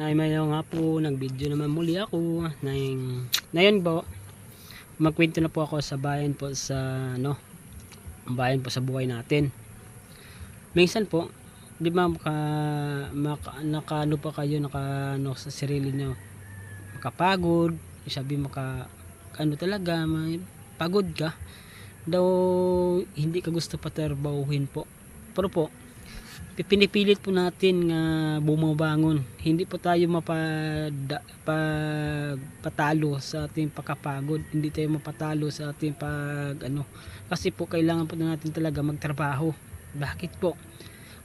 Ay mayo nga po, nag-video naman muli ako. Nang, ngayon po, magkwento na po ako sa bayan po sa, ano, bayan po sa buhay natin. Minsan po, di ba maka, maka, naka, ano pa kayo, naka, ano, sa sarili nyo, makapagod, sabi maka, ano talaga, may pagod ka, daw hindi ka gusto patrabahuhin po. Pero po, pinipilit po natin nga bumabangon. Hindi po tayo mapada, sa ating pagkapagod. Hindi tayo mapatalo sa ating pag ano. Kasi po kailangan po natin talaga magtrabaho. Bakit po?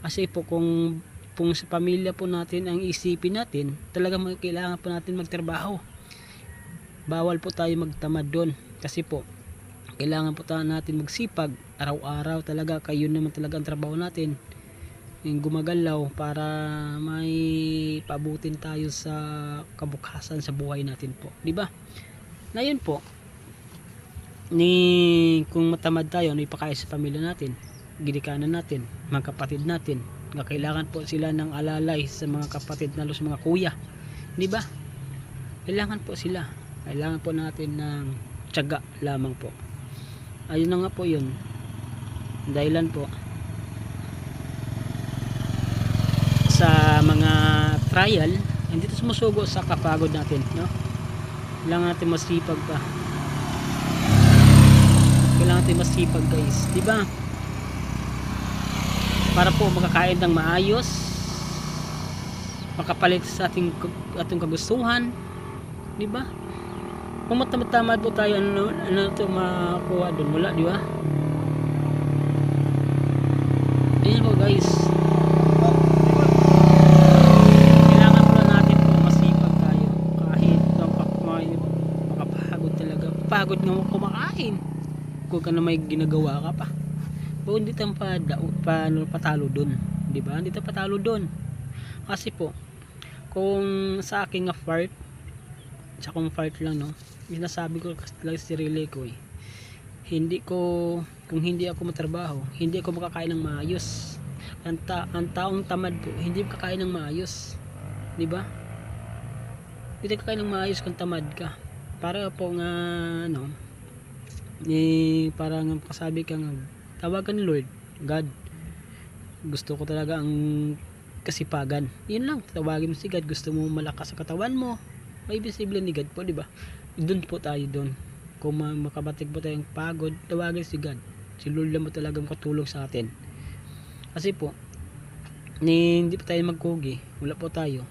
Kasi po kung kung sa pamilya po natin ang isipin natin, talaga kailangan po natin magtrabaho. Bawal po tayo magtamad doon. Kasi po, kailangan po natin magsipag. Araw-araw talaga, kayo naman talaga ang trabaho natin yung gumagalaw para may pabutin tayo sa kabukasan sa buhay natin po. Di ba? Na yun po, ni kung matamad tayo, ano ipakain sa pamilya natin, ginikanan natin, mga kapatid natin, nga kailangan po sila ng alalay sa mga kapatid na sa mga kuya. Di ba? Kailangan po sila. Kailangan po natin ng tiyaga lamang po. Ayun na nga po yun. Dahilan po, mga trial hindi ito sumusugo sa kapagod natin no? kailangan natin masipag pa. Kailangan natin masipag guys. Di ba? Para po makakain ng maayos makapalit sa ating ating kagustuhan di ba? Kung matamad po tayo ano ano to makuha doon? Wala di ba? Ayan po guys kailangan po natin po masipag tayo kahit ang pakmay makapagod talaga pagod nga kumakain. Kung ka na may ginagawa ka pa. O hindi tayo pa, pa ano, patalo dun di ba? Hindi tayo patalo dun. Kasi po kung sa aking nga fart sa kong fart lang no sinasabi ko kasi sa sarili ko eh hindi ko kung hindi ako matrabaho hindi ako makakain ng maayos. Ang, ta ang taong tamad po hindi makakain ng maayos di ba? Hindi ka kakain ng maayos kung tamad ka para po nga ano eh, para nga kasabi ka nga tawagan ni Lord God. Gusto ko talaga ang kasipagan. Yun lang tawagin mo si God. Gusto mo malakas sa katawan mo. May visible ni God po di ba? Doon po tayo doon. Kung ma- makabatig po tayong pagod tawagin si God. Si Lord lang mo talagang katulong sa atin. Kasi po ni hindi pa tayo magkugi. Wala po tayo